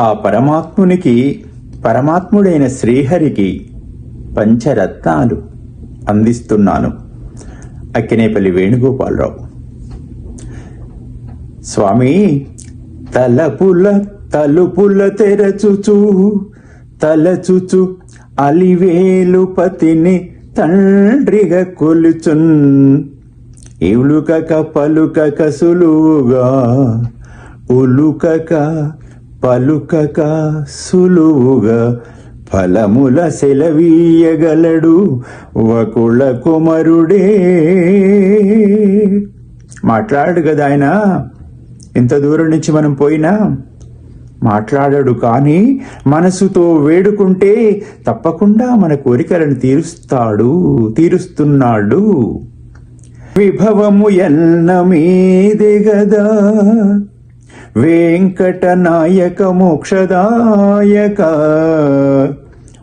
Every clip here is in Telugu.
ఆ పరమాత్మునికి పరమాత్ముడైన శ్రీహరికి పంచరత్నాలు అందిస్తున్నాను. అక్కినేపల్లి వేణుగోపాలరావు. స్వామి తలపుల తలుపుల తెరచుచు తలచుచు అలివేలు పతిని తండ్రిగా కొలుచున్. ఇలుకక పలుకక సులువుగా ఉలుకక పలుకక సులువుగా ఫలముల సెలవీయగలడు వకుళ కుమరుడే. మాట్లాడు కదా ఆయన. ఇంత దూరం నుంచి మనం పోయినా మాట్లాడడు కానీ మనసుతో వేడుకుంటే తప్పకుండా మన కోరికలను తీరుస్తాడు తీరుస్తున్నాడు. విభవము ఎన్న మీదే గదా. వెంకటనాయక మోక్షదాయక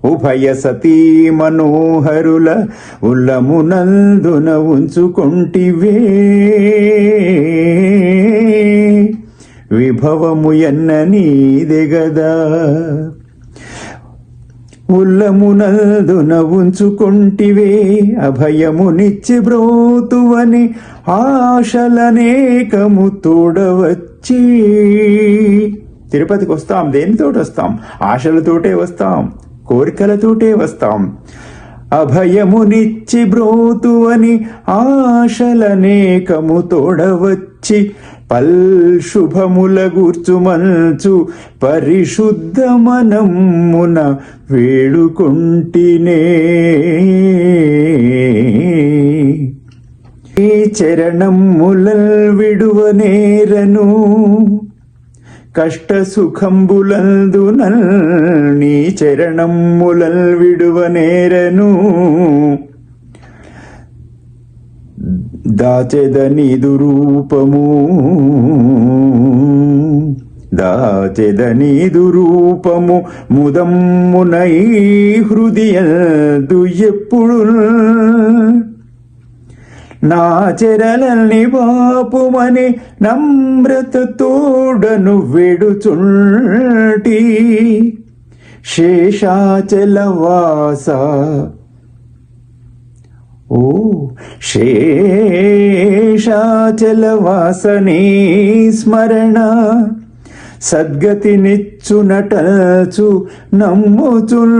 ఉభయ సతీ మనోహరుల ఉల్లమునందున ఉంచుకొంటివే. విభవము ఎన్న నీదే గదా ఉల్లమునందున ఉంచుకుంటివే అభయమునిచ్చి బ్రోతువని ఆశలనేకము తోడవచ్చి. తిరుపతికి వస్తాం దేనితోటి వస్తాం? ఆశలతోటే వస్తాం కోరికలతోటే వస్తాం. అభయమునిచ్చి బ్రోతువని ఆశలనేకము తోడవచ్చి. పల్ శుభముల గూర్చుమల్చు పరిశుద్ధ మనమున వేడుకుంటినే. ఈ చరణములల్ విడువనేరను కష్ట సుఖంబులందునల్ నీ చరణములల్ విడువనేరను దాచెదనిదు రూపము. దాచెదనిదు రూపము ముదమ్మునై హృదయదు ఎప్పుడు నా చెరలని బాపుమని నమ్రత తోడను వెడుచుంటి. శేషాచలవాస ఓ శేషాచలవాసనే స్మరణ సద్గతినిచ్చు నటచు నమ్ముచుల్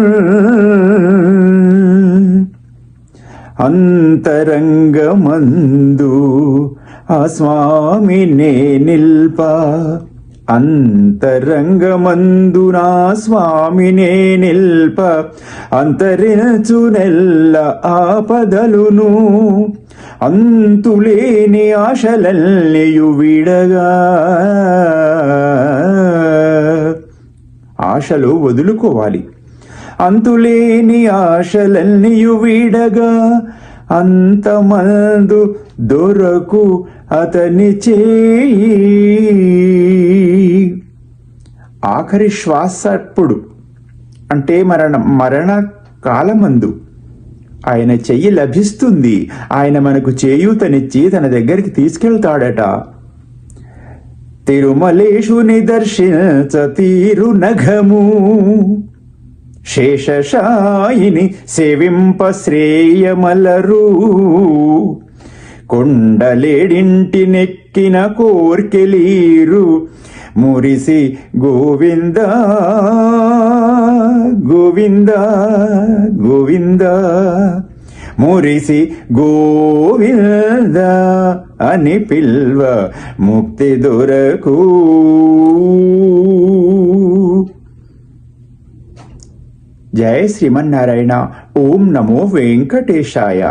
అంతరంగమందు ఆ స్వామినే నిల్ప అంతరంగమందునా స్వామి స్వామినే నిల్ప అంతరించు నెల్ల ఆపదలును. అంతులేని ఆశలల్లియు విడగా. ఆశలు వదులుకోవాలి. అంతులేని ఆశలన్నీయు వీడగా. అంతమందు దొరకు అతని చేయి. ఆఖరి శ్వాస అప్పుడు అంటే మరణ మరణ కాలమందు ఆయన చెయ్యి లభిస్తుంది. ఆయన మనకు చేయూతనిచ్చి తన దగ్గరికి తీసుకెళ్తాడట. తిరుమలేషు దర్శించ తీరు నఘము శేషశాయిని సేవింప శ్రేయమలరు. కొండలేడింటి నెక్కిన కోర్కెలీరు మురిసి గోవింద గోవింద గోవింద. మురిసి గోవింద అని పిల్వ ముక్తి దొరకు. జయ శ్రీమన్నారాయణ. ఓం నమో వెంకటేశాయ.